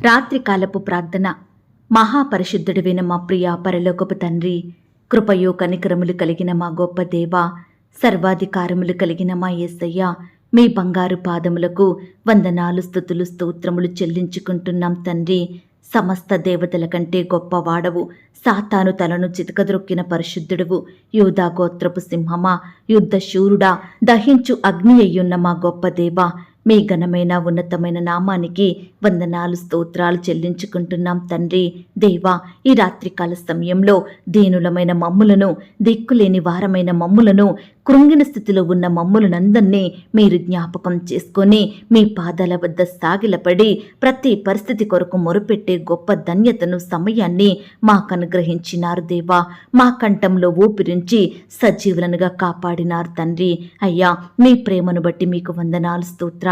రాత్రికాలపు ప్రార్థన. మహాపరిశుద్ధుడివైన మా ప్రియ పరలోకపు తండ్రి కృపయో కనికరములు కలిగిన మా గొప్ప దేవ సర్వాధికారములు కలిగిన మా యేసయ్య మీ బంగారు పాదములకు వందనాలు స్థుతులు స్తోత్రములు చెల్లించుకుంటున్నాం తండ్రి. సమస్త దేవతల కంటే గొప్పవాడవు సాతాను తలను చితకద్రొక్కిన పరిశుద్ధుడువు యూదా గోత్రపు సింహమా యుద్ధ శూరుడా దహించు అగ్ని అయ్యున్న మా గొప్ప దేవ మీ ఘనమైన ఉన్నతమైన నామానికి వందనాలు స్తోత్రాలు చెల్లించుకుంటున్నాం తండ్రి. దేవా ఈ రాత్రికాల సమయంలో దీనులమైన మమ్ములను దిక్కులేని వారమైన మమ్ములను కృంగిన స్థితిలో ఉన్న మమ్ములనందరినీ మీరు జ్ఞాపకం చేసుకొని మీ పాదాల వద్ద సాగిలపడి ప్రతి పరిస్థితి కొరకు మొరుపెట్టే గొప్ప ధన్యతను సమయాన్ని మాకు అనుగ్రహించినారు దేవా. మా కంఠంలో ఊపిరించి సజీవులనుగా కాపాడినారు తండ్రి. అయ్యా మీ ప్రేమను బట్టి మీకు వందనాలు స్తోత్రాలు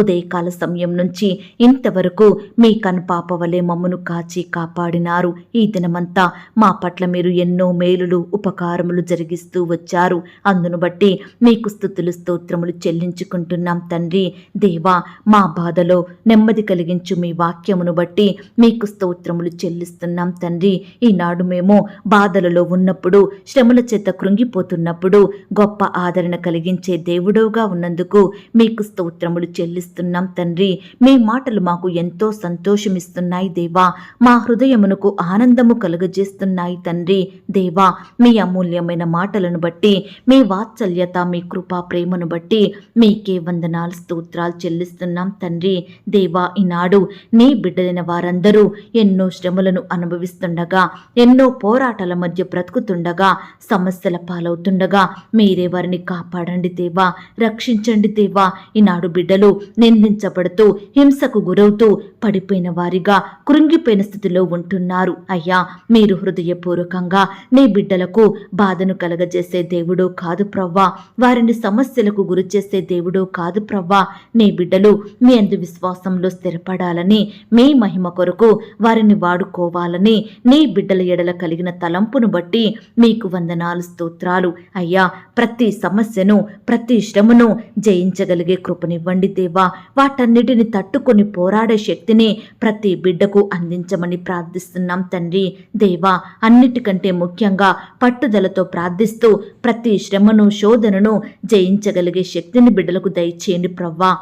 ఉదయకాల సమయం నుంచి ఇంతవరకు మీ కనుపాప వలె మమ్మను కాచి కాపాడినారు. ఈ దినమంతా మా పట్ల మీరు ఎన్నో మేలులు ఉపకారములు జరిగిస్తూ వచ్చారు. అందును బట్టి మీకు స్థుతులు స్తోత్రములు చెల్లించుకుంటున్నాం తండ్రి. దేవా మా బాధలో నెమ్మది కలిగించు మీ వాక్యమును బట్టి మీకు స్తోత్రములు చెల్లిస్తున్నాం తండ్రి. ఈనాడు మేము బాధలలో ఉన్నప్పుడు శ్రమల చేత కృంగిపోతున్నప్పుడు గొప్ప ఆదరణ కలిగించే దేవుడవుగా ఉన్నందుకు మీకు స్తోత్రములు చెల్లిస్తున్నాం తండ్రి. మీ మాటలు మాకు ఎంతో సంతోషమిస్తున్నాయి దేవా. మా హృదయమునకు ఆనందము కలుగజేస్తున్నాయి తండ్రి. దేవా మీ అమూల్యమైన మాటలను బట్టి మీ వాత్సల్యత మీ కృపా ప్రేమను బట్టి మీకే వందనాలు స్తోత్రాలు చెల్లిస్తున్నాం తండ్రి. దేవా ఈనాడు నీ బిడ్డలైన వారందరూ ఎన్నో శ్రమలను అనుభవిస్తుండగా ఎన్నో పోరాటాల మధ్య బ్రతుకుతుండగా సమస్యల పాలవుతుండగా మీరే వారిని కాపాడండి దేవా రక్షించండి దేవా. ఈనాడు బిడ్డలు నిందించబడుతూ హింసకు గురవుతూ పడిపోయిన వారిగా కృంగిపోయిన స్థితిలో ఉంటున్నారు. అయ్యా మీరు హృదయపూర్వకంగా నీ బిడ్డలకు బాధను కలగజేసే దేవుడు కాదు ప్రవ్వా. వారిని సమస్యలకు గురి చేసే దేవుడు కాదు ప్రవ్వా. నీ బిడ్డలు మీ అందు విశ్వాసంలో స్థిరపడాలని మీ మహిమ కొరకు వారిని వాడుకోవాలని నీ బిడ్డల ఎడల కలిగిన తలంపును బట్టి మీకు వందనాలు స్తోత్రాలు. అయ్యా ప్రతి సమస్యను ప్రతి శ్రమను జయించగలిగే కృపనివ్వండి దేవా. వాటన్నిటిని తట్టుకొని పోరాడే శక్తి శక్తిని ప్రతి బిడ్డకు అందించమని ప్రార్థిస్తున్నాం తండ్రి. దేవా అన్నిటికంటే ముఖ్యంగా పట్టుదలతో ప్రార్థిస్తూ ప్రతి శ్రమను శోధనను జయించగలిగే శక్తిని బిడ్డలకు దయచేయండి ప్రవ్వా.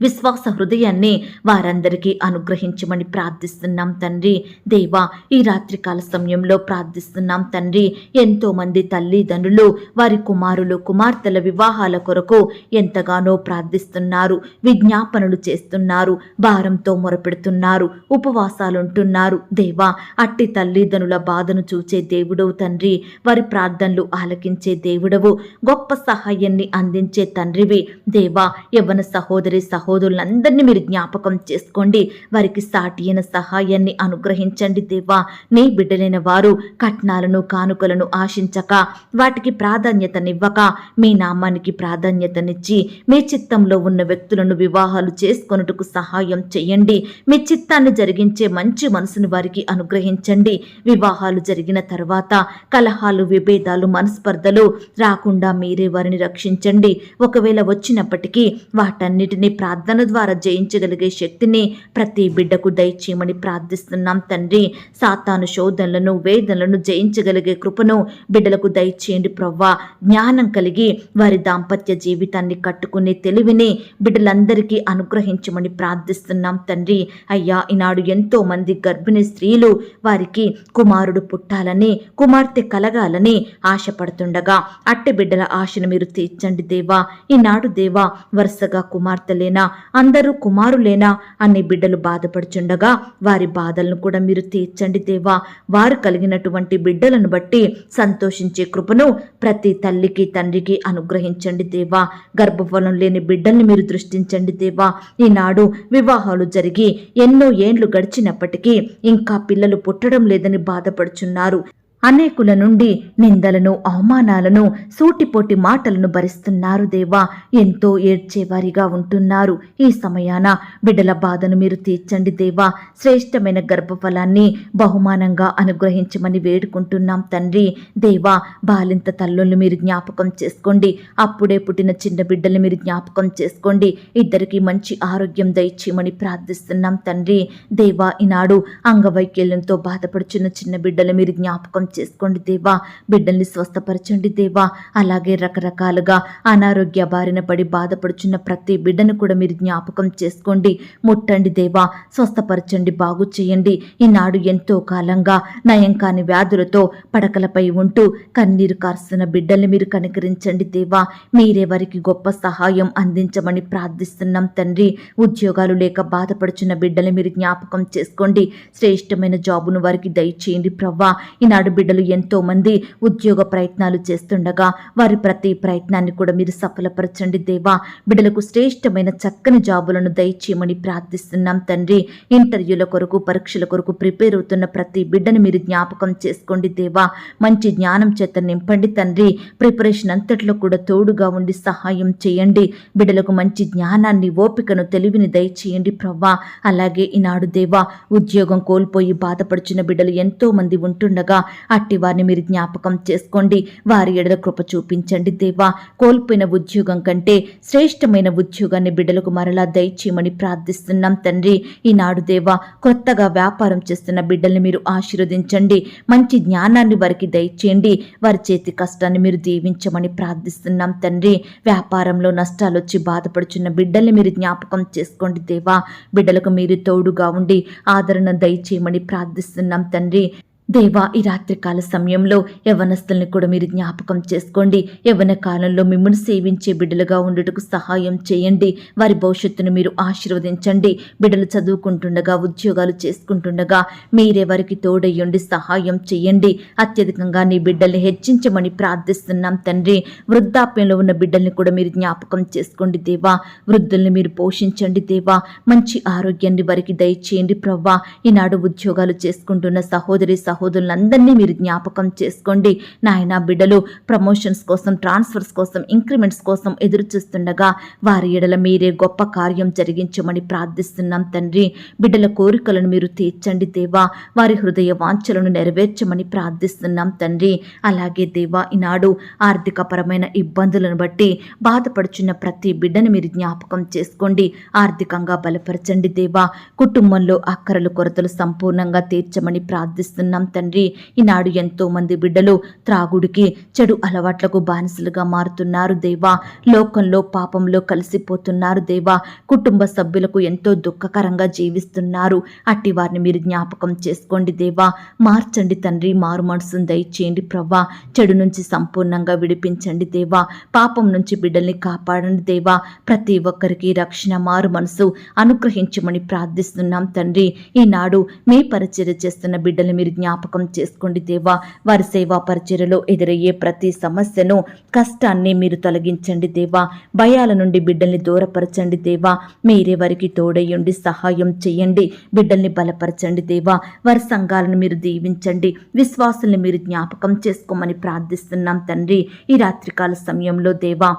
విశ్వాస హృదయాన్ని వారందరికీ అనుగ్రహించమని ప్రార్థిస్తున్నాం తండ్రి. దేవా ఈ రాత్రికాల సమయంలో ప్రార్థిస్తున్నాం తండ్రి. ఎంతోమంది తల్లిదండ్రులు వారి కుమారులు కుమార్తెల వివాహాల కొరకు ఎంతగానో ప్రార్థిస్తున్నారు. విజ్ఞాపనలు చేస్తున్నారు. భారంతో మొరపెడుతున్నారు. ఉపవాసాలుంటున్నారు దేవా అట్టి తల్లిదండ్రుల బాధను చూచే దేవుడవు తండ్రి. వారి ప్రార్థనలు ఆలకించే దేవుడవు. గొప్ప సహాయాన్ని అందించే తండ్రివి. దేవా యవన సహోదరి సహోదరులందరినీ మీరు జ్ఞాపకం చేసుకోండి. వారికి సాటి అయిన సహాయాన్ని అనుగ్రహించండి దేవా. నీ బిడ్డలైన వారు కట్నాలను కానుకలను ఆశించక వాటికి ప్రాధాన్యతనివ్వక మీ నామానికి ప్రాధాన్యతనిచ్చి మీ చిత్తంలో ఉన్న వ్యక్తులను వివాహాలు చేసుకొనుటకు సహాయం చేయండి. మీ చిత్తాన్ని జరిగించే మంచి మనసును వారికి అనుగ్రహించండి. వివాహాలు జరిగిన తర్వాత కలహాలు విభేదాలు మనస్పర్ధలు రాకుండా మీరే వారిని రక్షించండి. ఒకవేళ వచ్చినప్పటికీ వాటన్నిటిని ప్రార్థన ద్వారా జయించగలిగే శక్తిని ప్రతి బిడ్డకు దయచేయమని ప్రార్థిస్తున్నాం తండ్రి. సాతాను శోధనలను వేదనలను జయించగలిగే కృపను బిడ్డలకు దయచేయండి ప్రవ్వా. జ్ఞానం కలిగి వారి దాంపత్య జీవితాన్ని కట్టుకునే తెలివిని బిడ్డలందరికీ అనుగ్రహించమని ప్రార్థిస్తున్నాం తండ్రి. అయ్యా ఈనాడు ఎంతో మంది గర్భిణీ స్త్రీలు వారికి కుమారుడు పుట్టాలని కుమార్తె కలగాలని ఆశపడుతుండగా అట్టె బిడ్డల ఆశను మీరు తీర్చండి దేవా. ఈనాడు దేవా వరుసగా కుమార్తెలేనా? అందరూ కుమారులేనా అన్ని బిడ్డలు బాధపడుచుండగా వారి బాధలను కూడా మీరు తీర్చండి దేవా. వారు కలిగినటువంటి బిడ్డలను బట్టి సంతోషించే కృపను ప్రతి తల్లికి తండ్రికి అనుగ్రహించండి దేవా. గర్భఫలం లేని బిడ్డల్ని మీరు దృష్టించండి దేవా. ఈనాడు వివాహాలు జరిగి ఎన్నో ఏండ్లు గడిచినప్పటికీ ఇంకా పిల్లలు పుట్టడం లేదని బాధపడుచున్నారు. అనేకుల నుండి నిందలను అవమానాలను సూటిపోటి మాటలను భరిస్తున్నారు దేవా. ఎంతో ఏడ్చేవారిగా ఉంటున్నారు. ఈ సమయాన బిడ్డల బాధను మీరు తీర్చండి దేవా. శ్రేష్టమైన గర్భఫలాన్ని బహుమానంగా అనుగ్రహించమని వేడుకుంటున్నాం తండ్రి. దేవా బాలింత తల్లుల్ని మీరు జ్ఞాపకం చేసుకోండి. అప్పుడే పుట్టిన చిన్న బిడ్డల్ని మీరు జ్ఞాపకం చేసుకోండి. ఇద్దరికి మంచి ఆరోగ్యం దయచేయమని ప్రార్థిస్తున్నాం తండ్రి. దేవా ఈనాడు అంగవైకల్యంతో బాధపడుచున్న చిన్న బిడ్డలు మీరు జ్ఞాపకం చేసుకోండి దేవా. బిడ్డల్ని స్వస్థపరచండి దేవా. అలాగే రకరకాలుగా అనారోగ్య బారిన పడి బాధపడుచున్న ప్రతి బిడ్డను కూడా మీరు జ్ఞాపకం చేసుకోండి. ముట్టండి దేవా. స్వస్థపరచండి బాగు చేయండి. ఈనాడు ఎంతో కాలంగా నయం కాని వ్యాధులతో పడకలపై ఉంటూ కన్నీరు కారుస్తున్న బిడ్డల్ని మీరు కనికరించండి దేవా. మీరే వారికి గొప్ప సహాయం అందించమని ప్రార్థిస్తున్నాం తండ్రి. ఉద్యోగాలు లేక బాధపడుచున్న బిడ్డల్ని మీరు జ్ఞాపకం చేసుకోండి. శ్రేష్టమైన జాబును వారికి దయచేయండి ప్రవ్వా. ఈనాడు బిడ్డలు ఎంతో మంది ఉద్యోగ ప్రయత్నాలు చేస్తుండగా వారి ప్రతి ప్రయత్నాన్ని కూడా మీరు సఫలపరచండి దేవా. బిడ్డలకు శ్రేష్టమైన చక్కని జాబులను దయచేయమని ప్రార్థిస్తున్నాం తండ్రి. ఇంటర్వ్యూల కొరకు పరీక్షల కొరకు ప్రిపేర్ అవుతున్న ప్రతి బిడ్డను మీరు జ్ఞాపకం చేసుకోండి దేవా. మంచి జ్ఞానం చేత నింపండి తండ్రి. ప్రిపరేషన్ అంతట్లో కూడా తోడుగా ఉండి సహాయం చేయండి. బిడ్డలకు మంచి జ్ఞానాన్ని ఓపికను తెలివిని దయచేయండి ప్రవ్వా. అలాగే ఈనాడు దేవా ఉద్యోగం కోల్పోయి బాధపడుచున్న బిడ్డలు ఎంతో మంది ఉంటుండగా అట్టి వారిని మీరు జ్ఞాపకం చేసుకోండి. వారి ఎడల కృప చూపించండి దేవా. కోల్పోయిన ఉద్యోగం కంటే శ్రేష్టమైన ఉద్యోగాన్ని బిడ్డలకు మరలా దయచేయమని ప్రార్థిస్తున్నాం తండ్రి. ఈనాడు దేవా కొత్తగా వ్యాపారం చేస్తున్న బిడ్డల్ని మీరు ఆశీర్వదించండి. మంచి జ్ఞానాన్ని వారికి దయచేయండి. వారి చేతి కష్టాన్ని మీరు దీవించమని ప్రార్థిస్తున్నాం తండ్రి. వ్యాపారంలో నష్టాలు వచ్చి బాధపడుచున్న బిడ్డల్ని మీరు జ్ఞాపకం చేసుకోండి దేవా. బిడ్డలకు మీరు తోడుగా ఉండి ఆదరణ దయచేయమని ప్రార్థిస్తున్నాం తండ్రి. దేవా ఈ రాత్రికాల సమయంలో యవనస్తుల్ని కూడా మీరు జ్ఞాపకం చేసుకోండి. యవన కాలంలో మిమ్మల్ని సేవించే బిడ్డలుగా ఉండుటకు సహాయం చేయండి. వారి భవిష్యత్తును మీరు ఆశీర్వదించండి. బిడ్డలు చదువుకుంటుండగా ఉద్యోగాలు చేసుకుంటుండగా మీరే వారికి తోడయ్యుండి సహాయం చేయండి. అత్యధికంగా నీ బిడ్డల్ని హెచ్చించమని ప్రార్థిస్తున్నాం తండ్రి. వృద్ధాప్యంలో ఉన్న బిడ్డల్ని కూడా మీరు జ్ఞాపకం చేసుకోండి దేవా. వృద్ధుల్ని మీరు పోషించండి దేవా. మంచి ఆరోగ్యాన్ని వారికి దయచేయండి ప్రవ్వా. ఈనాడు ఉద్యోగాలు చేసుకుంటున్న సహోదరి సహోదరులందరినీ మీరు జ్ఞాపకం చేసుకోండి. నాయన బిడ్డలు ప్రమోషన్స్ కోసం ట్రాన్స్ఫర్స్ కోసం ఇంక్రిమెంట్స్ కోసం ఎదురు చూస్తుండగా వారి ఎడల మీరే గొప్ప కార్యం జరిగించమని ప్రార్థిస్తున్నాం తండ్రి. బిడ్డల కోరికలను మీరు తీర్చండి దేవా. వారి హృదయ వాంఛలను నెరవేర్చమని ప్రార్థిస్తున్నాం తండ్రి. అలాగే దేవా ఈనాడు ఆర్థికపరమైన ఇబ్బందులను బట్టి బాధపడుచున్న ప్రతి బిడ్డను మీరు జ్ఞాపకం చేసుకోండి. ఆర్థికంగా బలపరచండి దేవా. కుటుంబంలో అక్కరలు కొరతలు సంపూర్ణంగా తీర్చమని ప్రార్థిస్తున్నాం తండ్రి. ఈనాడు ఎంతో మంది బిడ్డలు త్రాగుడికి చెడు అలవాట్లకు బానిసలుగా మారుతున్నారు దేవా. లోకంలో పాపంలో కలిసిపోతున్నారు దేవా. కుటుంబ సభ్యులకు ఎంతో దుఃఖకరంగా జీవిస్తున్నారు. అట్టి వారిని మీరు జ్ఞాపకం చేసుకోండి దేవా. మార్చండి తండ్రి మారు మనసును దయచేయండి ప్రవ్వా. చెడు నుంచి సంపూర్ణంగా విడిపించండి దేవా. పాపం నుంచి బిడ్డల్ని కాపాడండి దేవా. ప్రతి ఒక్కరికి రక్షణ మారు మనసు అనుగ్రహించమని ప్రార్థిస్తున్నాం తండ్రి. ఈనాడు మీ పరిచర్య చేస్తున్న బిడ్డలు మీరు జ్ఞాపకం జ్ఞాపకం చేసుకోండి దేవా. వారి సేవా పరిచర్యలో ఎదురయ్యే ప్రతి సమస్యను కష్టాన్ని మీరు తొలగించండి దేవా. భయాల నుండి బిడ్డల్ని దూరపరచండి దేవా. మీరే వారికి తోడయ్యండి సహాయం చేయండి. బిడ్డల్ని బలపరచండి దేవా. వారి సంఘాలను మీరు దీవించండి. విశ్వాసుల్ని మీరు జ్ఞాపకం చేసుకోమని ప్రార్థిస్తున్నాం తండ్రి. ఈ రాత్రికాల సమయంలో దేవా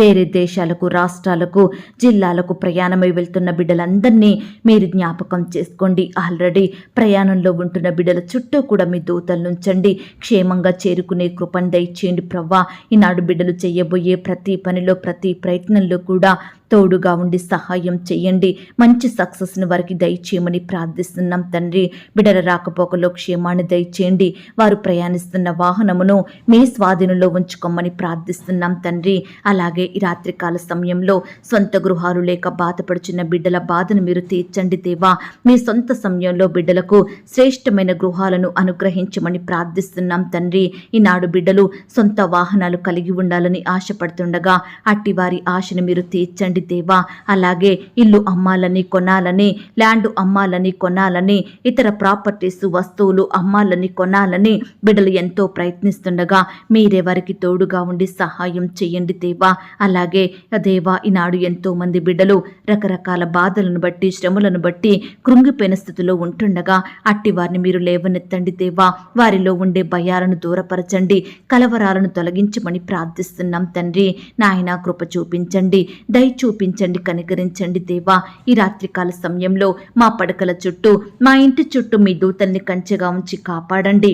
వేరే దేశాలకు రాష్ట్రాలకు జిల్లాలకు ప్రయాణమై వెళ్తున్న బిడ్డలందరినీ మీరు జ్ఞాపకం చేసుకోండి. ఆల్రెడీ ప్రయాణంలో ఉంటున్న బిడ్డల చుట్టూ కూడా మీ దూతలు నుంచండి. క్షేమంగా చేరుకునే కృపను దయచేయండి. ప్రవ్వా ఈనాడు బిడ్డలు చేయబోయే ప్రతి పనిలో ప్రతి ప్రయత్నంలో కూడా తోడుగా ఉండి సహాయం చేయండి. మంచి సక్సెస్ను వారికి దయచేయమని ప్రార్థిస్తున్నాం తండ్రి. బిడల రాకపోకలో క్షేమాన్ని దయచేయండి. వారు ప్రయాణిస్తున్న వాహనమును మీ స్వాధీనంలో ఉంచుకోమని ప్రార్థిస్తున్నాం తండ్రి. అలాగే ఈ రాత్రికాల సమయంలో సొంత గృహాలు లేక బాధపడుచున్న బిడ్డల బాధను మీరు తీర్చండి దేవా. మీ సొంత సమయంలో బిడ్డలకు శ్రేష్టమైన గృహాలను అనుగ్రహించమని ప్రార్థిస్తున్నాం తండ్రి. ఈనాడు బిడ్డలు సొంత వాహనాలు కలిగి ఉండాలని ఆశపడుతుండగా అట్టి వారి ఆశను మీరు తీర్చండి. అనుగ్రహించండి దేవా. అలాగే ఇల్లు అమ్మాలని కొనాలని ల్యాండ్ అమ్మాలని కొనాలని ఇతర ప్రాపర్టీస్ వస్తువులు అమ్మాలని కొనాలని బిడ్డలు ఎంతో ప్రయత్నిస్తుండగా మీరే వారికి తోడుగా ఉండి సహాయం చేయండి దేవా. అలాగే దేవా ఈనాడు ఎంతో మంది బిడ్డలు రకరకాల బాధలను బట్టి శ్రమలను బట్టి కృంగిపోయిన స్థితిలో ఉంటుండగా అట్టి వారిని మీరు లేవనెత్తండి దేవా. వారిలో ఉండే భయాలను దూరపరచండి కలవరాలను తొలగించమని ప్రార్థిస్తున్నాం తండ్రి. నాయన కృప చూపించండి దయ చూపించండి కనికరించండి దేవా. ఈ రాత్రికాల సమయంలో మా పడకల చుట్టూ మా ఇంటి చుట్టూ మీ దూతల్ని కంచెగా ఉంచి కాపాడండి.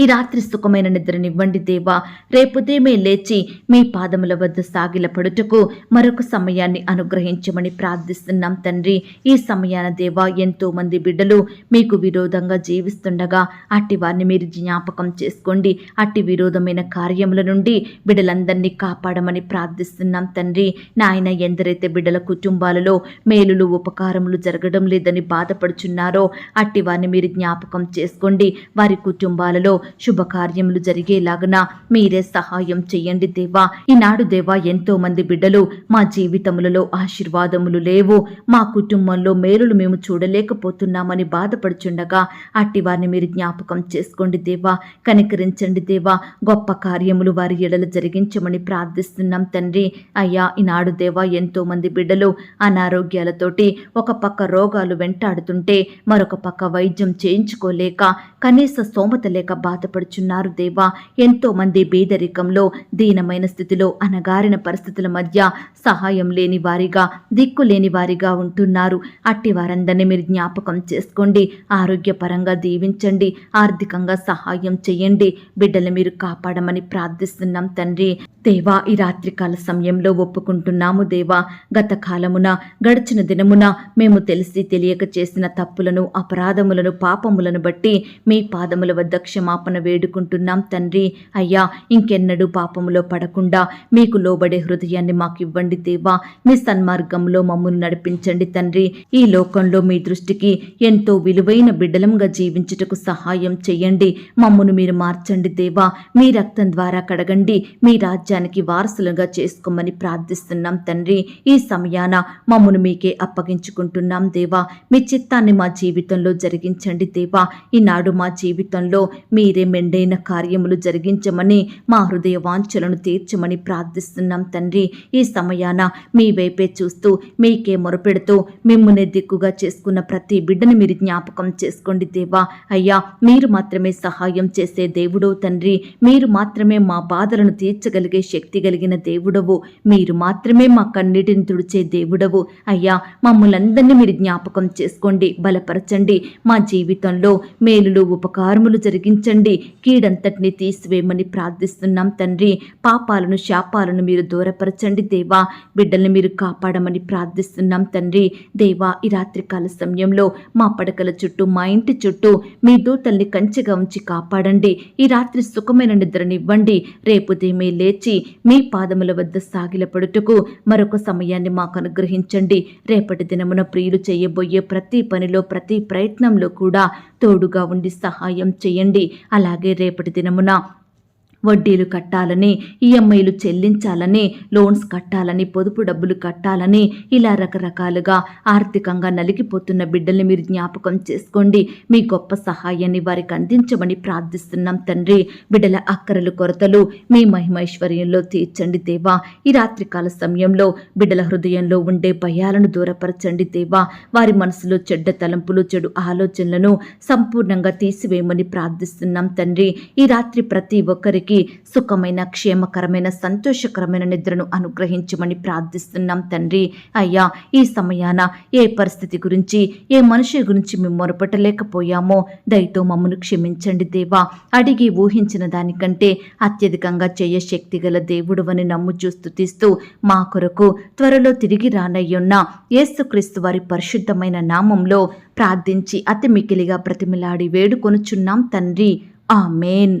ఈ రాత్రి సుఖమైన నిద్రనివ్వండి దేవా. రేపుదేమే లేచి మీ పాదముల వద్ద సాగిలపడుటకు మరొక సమయాన్ని అనుగ్రహించమని ప్రార్థిస్తున్నాం తండ్రి. ఈ సమయాన దేవా ఎంతో మంది బిడ్డలు మీకు విరోధంగా జీవిస్తుండగా అట్టి వారిని మీరు జ్ఞాపకం చేసుకోండి. అట్టి విరోధమైన కార్యముల నుండి బిడ్డలందరినీ కాపాడమని ప్రార్థిస్తున్నాం తండ్రి. నాయన ఎందరైతే బిడ్డల కుటుంబాలలో మేలులు ఉపకారములు జరగడం లేదని బాధపడుచున్నారో అట్టి వారిని మీరు జ్ఞాపకం చేసుకోండి. వారి కుటుంబాలలో శుభకార్యములు జరిగేలాగన మీరే సహాయం చేయండి దేవా. ఈనాడు దేవా ఎంతో మంది బిడ్డలు మా జీవితములలో ఆశీర్వాదములు లేవు. మా కుటుంబంలో మేలులు మేము చూడలేకపోతున్నామని బాధపడుచుండగా అట్టి వారిని మీరు జ్ఞాపకం చేసుకోండి దేవా. కనికరించండి దేవా. గొప్ప కార్యములు వారి ఎడల జరిగించమని ప్రార్థిస్తున్నాం తండ్రి. అయ్యా ఈనాడు దేవా ఎంతో మంది బిడ్డలు అనారోగ్యాలతోటి ఒక పక్క రోగాలు వెంటాడుతుంటే మరొక పక్క వైద్యం చేయించుకోలేక కనీస స్తోమత లేక బాధపడుచున్నారు దేవా. ఎంతో మంది బేదరికంలో దీనమైన స్థితిలో అనగారిన పరిస్థితుల మధ్య సహాయం లేని వారిగా దిక్కు లేని వారిగా ఉంటున్నారు. అట్టి వారందరినీ మీరు జ్ఞాపకం చేసుకోండి. ఆరోగ్యపరంగా దీవించండి. ఆర్థికంగా సహాయం చేయండి. బిడ్డలు మీరు కాపాడమని ప్రార్థిస్తున్నాం తండ్రి. దేవా ఈ రాత్రికాల సమయంలో ఒప్పుకుంటున్నాము దేవా. గత కాలమున గడిచిన దినమున మేము తెలిసి తెలియక చేసిన తప్పులను అపరాధములను పాపములను బట్టి మీ పాదముల వద్ద క్షమాపణ వేడుకుంటున్నాం తండ్రి. అయ్యా ఇంకెన్నడూ పాపములో పడకుండా మీకు లోబడే హృదయాన్ని మాకు ఇవ్వండి దేవా. మీ సన్మార్గంలో మమ్మల్ని నడిపించండి తండ్రి. ఈ లోకంలో మీ దృష్టికి ఎంతో విలువైన బిడ్డలంగా జీవించుటకు సహాయం చేయండి. మమ్మును మీరు మార్చండి దేవా. మీ రక్తం ద్వారా కడగండి. మీ రాజ్యానికి వారసులుగా చేసుకోమని ప్రార్థిస్తున్నాం తండ్రి. ఈ సమయాన మమ్మును మీకే అప్పగించుకుంటున్నాం దేవా. మీ చిత్తాన్ని మా జీవితంలో జరిగించండి దేవా. ఈనాడు మా జీవితంలో మీ మీరే మెండైన కార్యములు జరిగించమని మా హృదయ వాంఛలను తీర్చమని ప్రార్థిస్తున్నాం తండ్రి. ఈ సమయాన మీ వైపే చూస్తూ మీకే మొరపెడుతూ మిమ్మునే దిక్కుగా చేసుకున్న ప్రతి బిడ్డని మీరు జ్ఞాపకం చేసుకోండి దేవా. అయ్యా మీరు మాత్రమే సహాయం చేసే దేవుడో తండ్రి. మీరు మాత్రమే మా బాధలను తీర్చగలిగే శక్తి కలిగిన దేవుడవు. మీరు మాత్రమే మా కన్నీటిని తుడిచే దేవుడవు. అయ్యా మమ్మల్ందరినీ మీరు జ్ఞాపకం చేసుకోండి బలపరచండి. మా జీవితంలో మేలులు ఉపకారములు జరిగించండి. కీడంతటిని తీసివేయమని ప్రార్థిస్తున్నాం తండ్రి. పాపాలను శాపాలను మీరు దూరపరచండి దేవా. బిడ్డల్ని మీరు కాపాడమని ప్రార్థిస్తున్నాం తండ్రి. దేవా ఈ రాత్రికాల సమయంలో మా పడకల చుట్టూ మా ఇంటి చుట్టూ మీ దూతల్ని కంచెగా ఉంచి కాపాడండి. ఈ రాత్రి సుఖమైన నిద్రనివ్వండి. రేపు దేమే లేచి మీ పాదముల వద్ద సాగిలపడుటకు మరొక సమయాన్ని మాకు అనుగ్రహించండి. రేపటి దినమున ప్రియులు చేయబోయే ప్రతి పనిలో ప్రతి ప్రయత్నంలో కూడా తోడుగా ఉండి సహాయం చేయండి. అలాగే రేపటి దినమున వడ్డీలు కట్టాలని ఈఎంఐలు చెల్లించాలని లోన్స్ కట్టాలని పొదుపు డబ్బులు కట్టాలని ఇలా రకరకాలుగా ఆర్థికంగా నలిగిపోతున్న బిడ్డల్ని మీరు జ్ఞాపకం చేసుకోండి. మీ గొప్ప సహాయాన్ని వారికి అందించమని ప్రార్థిస్తున్నాం తండ్రి. బిడ్డల అక్కరలు కొరతలు మీ మహిమైశ్వర్యంలో తీర్చండి దేవా. ఈ రాత్రికాల సమయంలో బిడ్డల హృదయంలో ఉండే భయాలను దూరపరచండి దేవా. వారి మనసులో చెడ్డ తలంపులు చెడు ఆలోచనలను సంపూర్ణంగా తీసివేయమని ప్రార్థిస్తున్నాం తండ్రి. ఈ రాత్రి ప్రతి ఒక్కరికి సుఖమైన క్షేమకరమైన సంతోషకరమైన నిద్రను అనుగ్రహించమని ప్రార్థిస్తున్నాం తండ్రి. అయ్యా ఈ సమయాన ఏ పరిస్థితి గురించి ఏ మనిషి గురించి మేము మొరపట్టలేకపోయామో దయతో మమ్మను క్షమించండి దేవా. అడిగి ఊహించిన దానికంటే అత్యధికంగా చేయ శక్తి గల దేవుడువని నమ్ము స్తుతిస్తూ మా కొరకు త్వరలో తిరిగి రానయ్యున్న యేసుక్రీస్తు వారి పరిశుద్ధమైన నామంలో ప్రార్థించి అతి మికిలిగా ప్రతిమిలాడి వేడుకొనుచున్నాం తండ్రి. ఆమెన్.